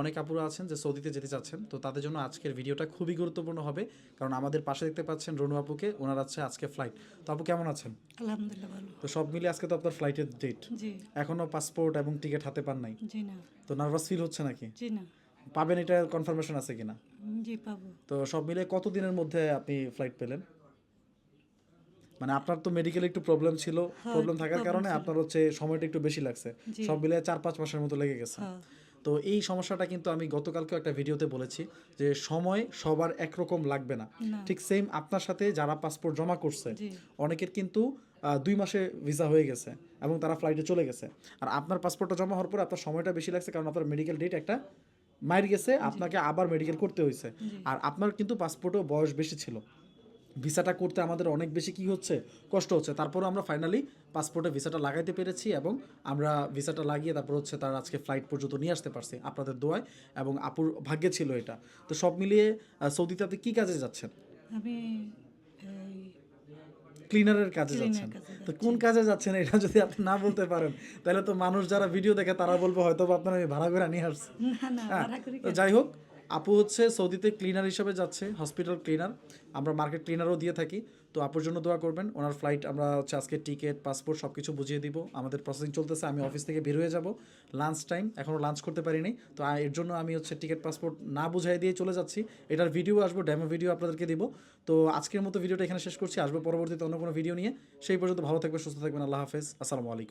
অনেক আপুরা আছেন যে সৌদিতে যেতে চাচ্ছেন তো তাদের জন্য আজকের ভিডিওটা খুবই গুরুত্বপূর্ণ হবে। কারণ আমাদের পাশে দেখতে পাচ্ছেন রনু আপুকে ওনার আছে আজকে ফ্লাইট তো আপু কেমন আছেন? আলহামদুলিল্লাহ ভালো। তো সব মিলে আজকে তো আপনার ফ্লাইটের ডেট জি। এখনও পাসপোর্ট এবং টিকিট হাতে পান নাই। জি না। তো নার্ভাস ফিল হচ্ছে নাকি? জি না। পাবেন এটা কনফার্মেশন আছে কিনা? জি পাবো। তো সব মিলে কত দিনের মধ্যে আপনি ফ্লাইট পেলেন? মানে আপনার তো মেডিকেল একটু প্রবলেম ছিল। প্রবলেম থাকার কারণে আপনার হচ্ছে সময়টা একটু বেশি লাগছে। সব মিলে চার পাঁচ মাসের মতো লেগে গেছে। হ্যাঁ। তো এই সমস্যাটা কিন্তু আমি গতকালকেও একটা ভিডিওতে বলেছি যে সময় সবার একরকম লাগবে না। ঠিক সেম আপনার সাথে যারা পাসপোর্ট জমা করছে অনেকের কিন্তু দুই মাসে ভিসা হয়ে গেছে এবং তারা ফ্লাইটে চলে গেছে। আর আপনার পাসপোর্টটা জমা হওয়ার পর আপনার সময়টা বেশি লাগছে কারণ আপনার মেডিকেল ডেট একটা মাইর গেছে আপনাকে আবার মেডিকেল করতে হয়েছে আর আপনার কিন্তু পাসপোর্টও বয়স বেশি ছিল। ভিসাটা করতে আমাদের অনেক বেশি কি হচ্ছে? কষ্ট হচ্ছে। তারপরে আমরা ফাইনালি পাসপোর্টে ভিসাটা লাগাইতে পেরেছি এবং আমরা ভিসাটা লাগিয়ে তারপর হচ্ছে তার আজকে ফ্লাইট পর্যন্ত নিয়ে আসতে পারছি আপনাদের দোয়ায় এবং আপুর ভাগ্যে ছিল এটা। তো সব মিলিয়ে সৌদিতে আপনি কী কাজে যাচ্ছেন? আমি ক্লিনারের কাজে যাচ্ছেন। তো কোন কাজে যাচ্ছেন এটা যদি আপনি না বলতে পারেন তাহলে তো মানুষ যারা ভিডিও দেখে তারা বলব হয়তো আপনার আমি ভাড়া করে নিয়ে আসছি। হ্যাঁ, যাই হোক আপু হচ্ছে সৌদিতে ক্লিনার হিসেবে যাচ্ছে হসপিটাল ক্লিনার আমরা মার্কেট ক্লিনারও দিয়ে থাকি। তো আপুর জন্য দোয়া করবেন, ওনার ফ্লাইট আমরা হচ্ছে আজকে টিকিট পাসপোর্ট সব কিছু বুঝিয়ে দিব। আমাদের প্রসেসিং চলতেছে, আমি অফিস থেকে বের হয়ে যাব। লাঞ্চ টাইম এখনও লাঞ্চ করতে পারিনি। তো এর জন্য আমি হচ্ছে টিকিট পাসপোর্ট না বুঝাই দিয়ে চলে যাচ্ছি। এটার ভিডিও আসব ডেমো ভিডিও আপনাদেরকে দিব। তো আজকের মতো ভিডিওটা এখানে শেষ করছি। আসব পরবর্তীতে অন্য কোনো ভিডিও নিয়ে। সেই পর্যন্ত ভালো থাকবেন, সুস্থ থাকবেন। আল্লাহ হাফেজ। আসসালামু আলাইকুম।